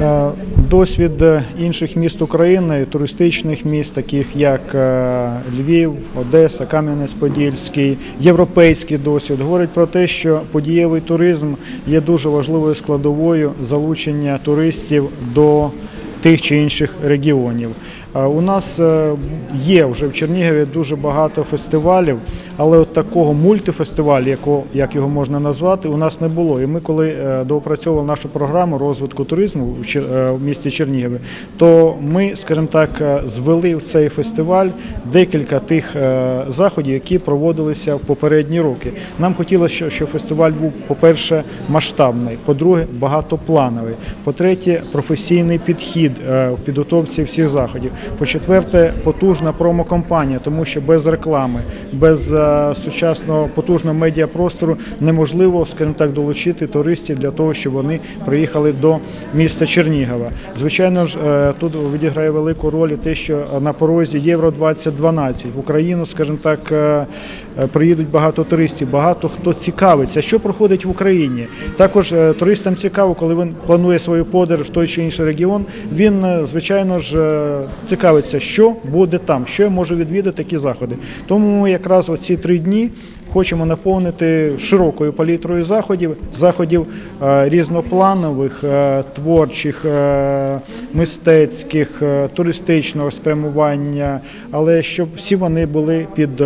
Е, Досвід інших міст України, туристичних міст, таких як е, Львів, Одеса, Кам'янець-Подільський, європейський досвід, говорить про те, що подієвий туризм є дуже важливою складовою залучення туристів до тих чи інших регіонів. Е, У нас е, є вже в Чернігові дуже багато фестивалів, але от такого мультифестивалю, як його можна назвати, у нас не було. І ми, коли е, доопрацьовували нашу програму розвитку туризму в місті Чернігові, то ми, скажімо так, звели в цей фестиваль декілька тих заходів, які проводилися в попередні роки. Нам хотілося, щоб фестиваль був, по-перше, масштабний, по-друге, багатоплановий, по-третє, професійний підхід е, в підготовці всіх заходів. По-четверте, потужна промокомпанія, тому що без реклами, без е, сучасного потужного медіапростору неможливо, скажімо так, долучити туристів для того, щоб вони приїхали до міста Чернігова. Звичайно ж, е, тут відіграє велику роль те, що на порозі Євро 2012 в Україну, скажімо так, приїдуть багато туристів, багато хто цікавиться, що проходить в Україні. Також туристам цікаво, коли він планує свою подорож в той чи інший регіон, він, е, звичайно ж, е, цікавиться, що буде там, що я можу відвідати такі заходи. Тому ми якраз оці три дні хочемо наповнити широкою палітрою заходів, заходів е, різнопланових, творчих, мистецьких, туристичного спрямування, але щоб всі вони були під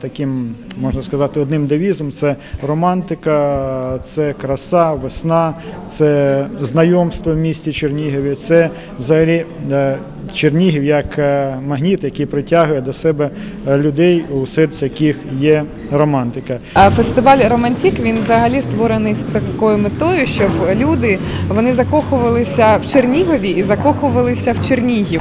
таким, можна сказати, одним девізом: це романтика, це краса, весна, це знайомство в місті Чернігові, це взагалі е, Чернігів як е, магніт, який притягує до себе е, людей, у серці яких є романтика. Фестиваль Романтік він взагалі створений з такою метою, щоб люди вони закохувалися в Чернігові і закохувалися в Чернігів.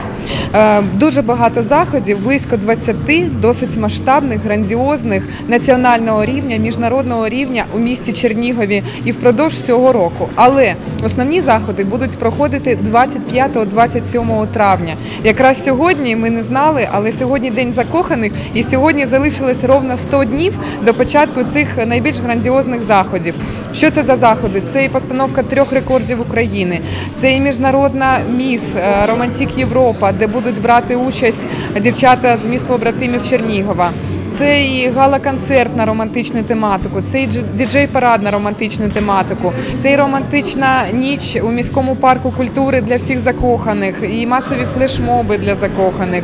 Е, Дуже багато заходів, близько 20, досить масштабних, грандіозних національного рівня, міжнародного рівня у місті Чернігові і впродовж цього року. Але основні заходи будуть проходити 25-27 травня. Якраз сьогодні ми не знали, але сьогодні день закоханих, і сьогодні залишилось ровно 100 днів до початку цих найбільш грандіозних заходів. Що це за заходи? Це і постановка трьох рекордів України, це і міжнародна міс е, Романтік Європа, де будуть брати участь дівчата з міст побратимів Чернігова. Це і гала-концерт на романтичну тематику, це і дж- діджей-парад на романтичну тематику, це і романтична ніч у міському парку культури для всіх закоханих, і масові флешмоби для закоханих,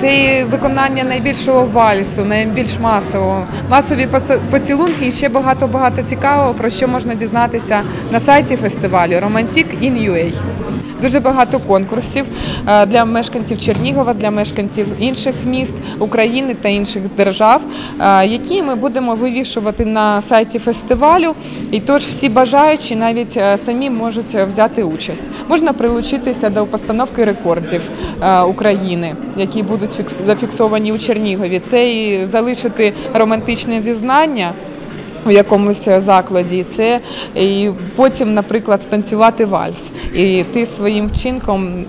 це і виконання найбільшого вальсу, найбільш масового, масові поц- поцілунки і ще багато багато цікавого, про що можна дізнатися на сайті фестивалю Romantic in UA. Дуже багато конкурсів е, для мешканців Чернігова, для мешканців інших міст України та інших держав, е, які ми будемо вивішувати на сайті фестивалю. І тож всі бажаючі навіть е, самі можуть взяти участь. Можна прилучитися до постановки рекордів України, які будуть фікс- зафіксовані у Чернігові. Це і залишити романтичне зізнання у якомусь закладі, це і потім, наприклад, станцювати вальс. І ти своїм вчинком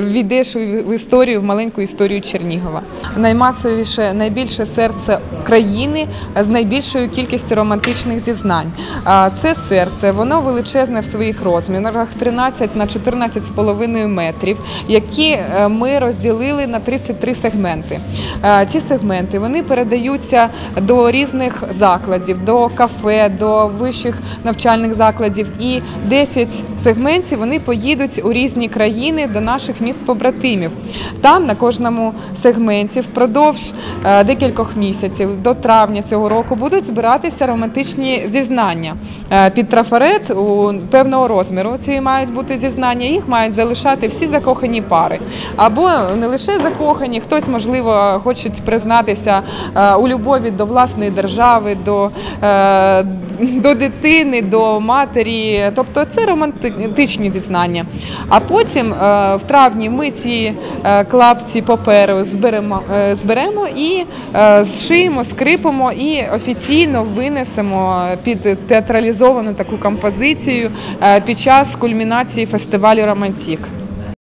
війдеш в історію, в маленьку історію Чернігова. Наймасовіше, найбільше серце країни з найбільшою кількістю романтичних зізнань. А це серце, воно величезне в своїх розмірах 13 на 14,5 метрів, які е, ми розділили на 33 сегменти. Е, Ці сегменти вони передаються до різних закладів, до кафе, до вищих навчальних закладів. І 10 сегментів вони поїдуть у різні країни до наших міст побратимів. Там на кожному сегменті впродовж е, декількох місяців до травня цього року будуть збиратися романтичні зізнання Е, під трафарет у певного розміру. Ці мають бути зізнання. Їх мають залишати всі закохані пари. Або не лише закохані, хтось можливо хоче признатися е, у любові до власної держави, до, до дитини, до матері. Тобто це романтичні зізнання. А потім е, в травні ми ці е, клапці паперу зберемо, е, зберемо і зшиємо, скрипимо і офіційно винесемо під театралізовану таку композицію під час кульмінації фестивалю Романтік.